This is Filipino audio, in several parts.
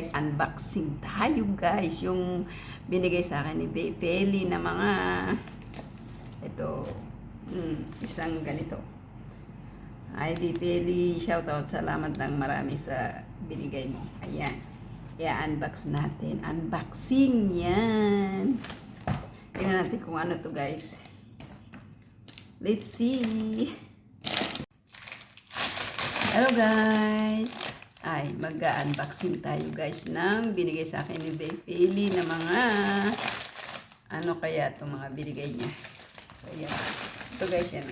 guys, unboxing tayo guys. Yung binigay sa akin ni Bay Feli na mga ito, mm, isang ganito. Ay, Bay Feli, shoutout. Salamat ng marami sa binigay mo. Ayan. I-unbox natin. Unboxing yan. Tingnan natin kung ano to guys. Let's see. Hello guys! Ay, mag-unboxing tayo guys ng binigay sa akin ni Philly na mga ano kaya itong mga binigay niya. So, yan. Ito guys yan.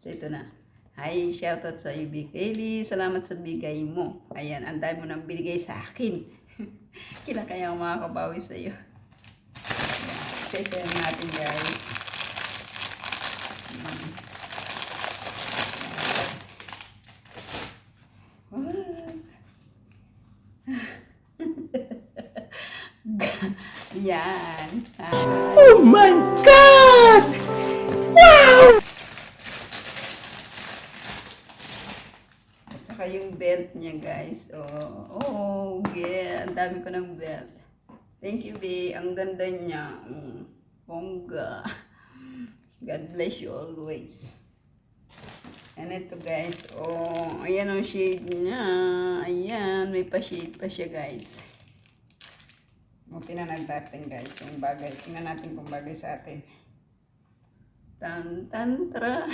So, ito na. Hi, shoutout sa iyo, Philly. Salamat sa bigay mo. Ayan, ang dami mo nang binigay sa akin. Kailan kaya ako makakabawi sa iyo. Isa-isa natin guys. Yan. Ah, Oh my God! at saka yung belt niya, guys. Oh, oh, yeah. Ang dami ko ng belt. Thank you, B. Ang ganda niya. Mm, bongga. God bless you always. And ito, guys. Oh, ayan ang shade niya. Ayan. May pa-shade pa siya, guys. Tingnan natin, guys. Kung bagay. Tingnan natin kung bagay sa atin. Tan, tan, tra.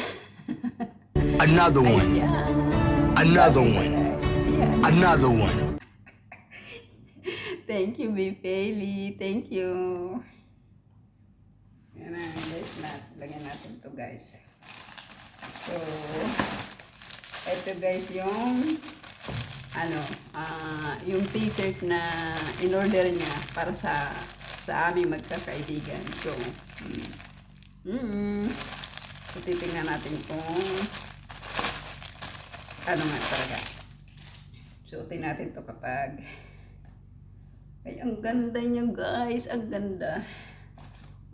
Another one. Another one. Another one. Thank you, B. Bailey. Thank you. Yan na, guys. Na, lagyan natin to guys. So, ito guys yung ano, ah yung t-shirt na in-order niya para sa sa aming magkakaibigan. So, mm, mm, so titingnan natin kung ano nga talaga. Suotin natin to kapag ay, ang ganda niya guys. Ang ganda.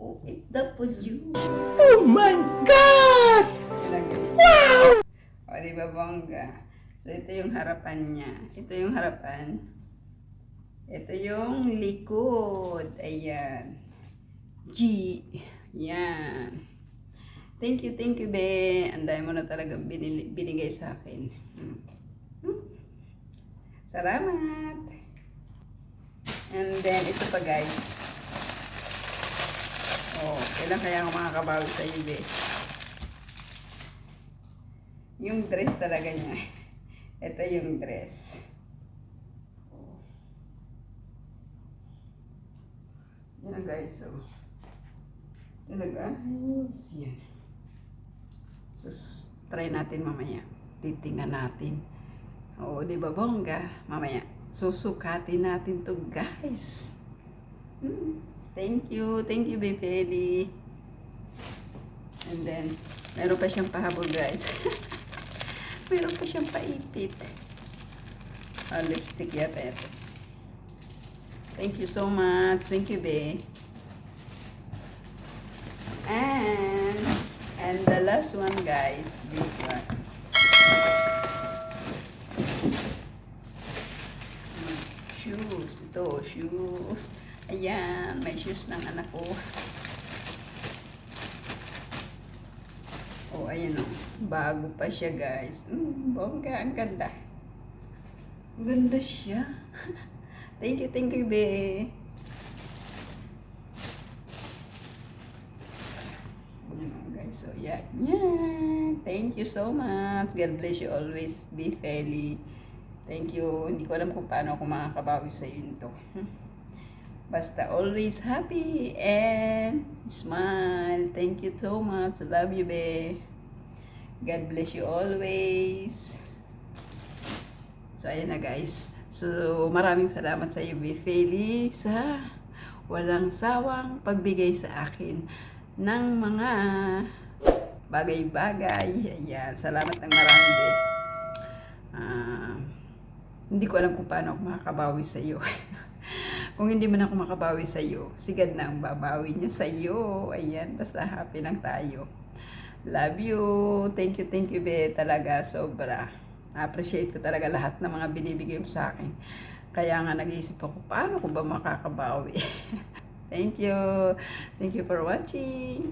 Oh, it, that was you. Oh my God! Wow! O, di ba bongga? So, ito yung harapan niya. Ito yung harapan. Ito yung likod. Ayan. G. Yan. Thank you, thank you, be. Ang dami mo na talaga binili, binigay sa akin. Hmm. Salamat. And then, ito pa guys. Oh, kailan kaya ako makakabawi sa iyo, be? Yung dress talaga niya. Ito yung dress. Yan na guys, so. Talaga, ayos yan. So, try natin mamaya. Titingnan natin. Oo, di ba bongga? Mamaya, susukatin natin to guys. Hmm. Thank you. Thank you, Baby And then, meron pa siyang pahabol, guys. meron pa siyang paipit. Ah, lipstick yata ito. Thank you so much. Thank you, Be. And, and the last one, guys, this one. Shoes. Ito, shoes. Ayan, may shoes ng anak ko. Oh, ayan o. Bago pa siya, guys. Mm, bongga, ang ganda. Ang ganda siya. thank you, thank you, be. Ayan o, guys. So, yan. Yan. Thank you so much. God bless you always. Be Feli. Thank you. Hindi ko alam kung paano ako makakabawi sa iyo nito. Basta always happy and smile. Thank you so much. Love you, be. God bless you always. So, ayan na guys. So, maraming salamat sa iyo, Be Feli, sa walang sawang pagbigay sa akin ng mga bagay-bagay. Ayan, salamat ng marami. Ah, hindi ko alam kung paano ako makakabawi sa iyo. kung hindi man ako makabawi sa iyo, sigad na ang babawi niya sa iyo. Ayan, basta happy lang tayo. Love you. Thank you, thank you, be. Talaga, sobra. Na-appreciate ko talaga lahat ng mga binibigay mo sa akin. Kaya nga nag-iisip ako, paano ko ba makakabawi? Thank you. Thank you for watching.